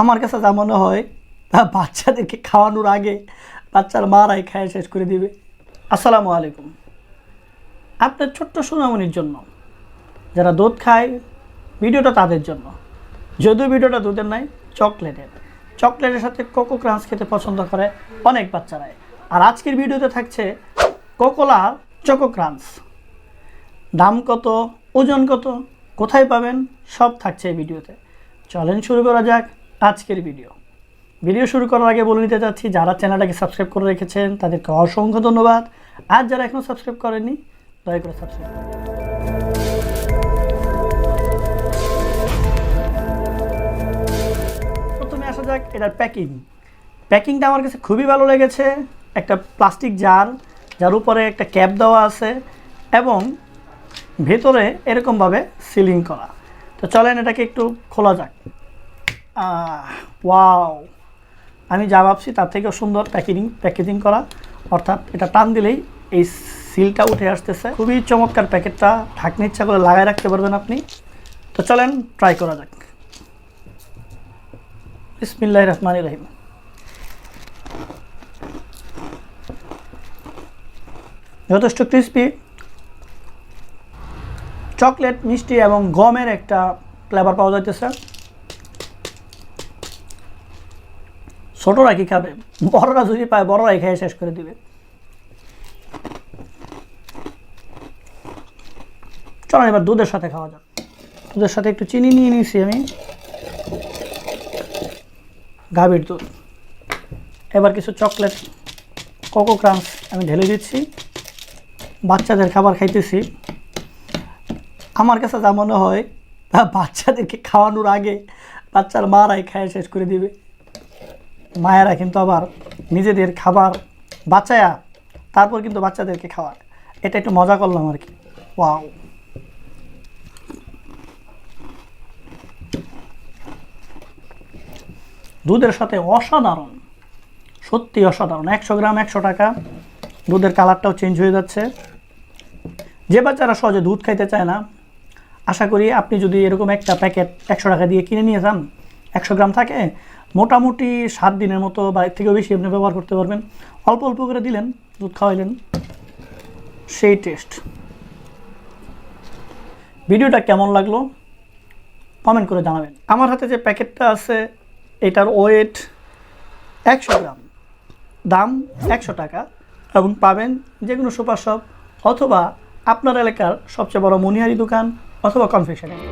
আমার কাছে যা মনে হয়, তা বাচ্চাদেরকে খাওয়ানোর আগে বাচ্চার মারাই খায় শেষ করে দিবে। আসসালামু আলাইকুম। আপনার ছোট্ট সোনামনির জন্য যারা দুধ খায়, ভিডিওটা তাদের জন্য। যদিও ভিডিওটা দুধের নাই চকলেটের। চকলেটের সাথে কোকো ক্রাঞ্চ খেতে পছন্দ করে অনেক বাচ্চারাই। আর আজকের ভিডিওতে থাকছে কোকোলা চকো ক্রাঞ্চ। দাম কত, ওজন কত, কোথায় পাবেন, সব থাকছে এই ভিডিওতে। চলেন শুরু করা যাক। আজকের ভিডিও। ভিডিও শুরু করার আগে বলে নিতে চাচ্ছি, যারা চ্যানেলটাকে সাবস্ক্রাইব করে রেখেছেন, তাদেরকে অসংখ্য ধন্যবাদ। আর যারা এখনও সাবস্ক্রাইব করেননি, দয়া করে সাবস্ক্রাইব করুন। প্রথমে আসা যাক এটার প্যাকিং। প্যাকিংটা আমার কাছে খুবই ভালো লেগেছে। একটা প্লাস্টিক জার, যার উপরে একটা ক্যাপ দেওয়া আছে এবং ভেতরে এরকমভাবে সিলিং করা। তো চলেন এটাকে একটু খোলা যাক। ওয়াও আমি যা ভাবছি তার থেকেও সুন্দর প্যাকেজিং প্যাকেজিং করা। অর্থাৎ এটা টান দিলেই এই সিলটা উঠে আসতেছে। খুবই চমৎকার প্যাকেটটা। ঢাকনি ইচ্ছা করে লাগায় রাখতে পারবেন আপনি। তো চলেন ট্রাই করা যাক। বিসমিল্লাহ রহমান রহিম। যথেষ্ট ক্রিস্পি চকলেট মিষ্টি এবং গমের একটা ফ্লেভার পাওয়া যাইতেছে। ছোটরা কি খাবে বড়রা যদি পায় বড়রাই খেয়ে শেষ করে দিবে। চলো এবার দুধের সাথে খাওয়া যাক। দুধের সাথে একটু চিনি নিয়ে নিয়েছি আমি। গাভীর দুধ। এবার কিছু চকলেট, কোকো ক্রাঞ্চ আমি ঢেলে দিচ্ছি। বাচ্চাদের খাবার খাইতেছি। আমার কাছে যা মনে হয়, তা বাচ্চাদেরকে খাওয়ানোর আগে বাচ্চার মারাই খায় শেষ করে দিবে। মায়েরা কিন্তু আবার নিজেদের খাবার বাঁচায়া তারপর কিন্তু বাচ্চাদেরকে খাওয়ায়। এটা একটু মজা করলাম আর কি। ওয়াও। দুধের সাথে অসাধারণ সত্যি অসাধারণ। একশো গ্রাম, একশো টাকা। দুধের কালারটাও চেঞ্জ হয়ে যাচ্ছে। যে বাচ্চারা সহজে দুধ খাইতে চায় না, আশা করি আপনি যদি এরকম একটা প্যাকেট একশো টাকা দিয়ে কিনে নিয়ে যান, একশো গ্রাম থাকে মোটামুটি সাত দিনের মতো বা এর থেকেও বেশি আপনি ব্যবহার করতে পারবেন। অল্প অল্প করে দিলেন, দুধ খাওয়াইলেন, সেই টেস্ট ভিডিওটা কেমন লাগল? কমেন্ট করে জানাবেন। আমার হাতে যে প্যাকেটটা আছে, এটার ওয়েট একশো গ্রাম। দাম একশো টাকা। এবং পাবেন যে কোনো সুপার শপ অথবা আপনার এলাকার সবচেয়ে বড় মনিহারি দোকান অথবা কনফেকশনারি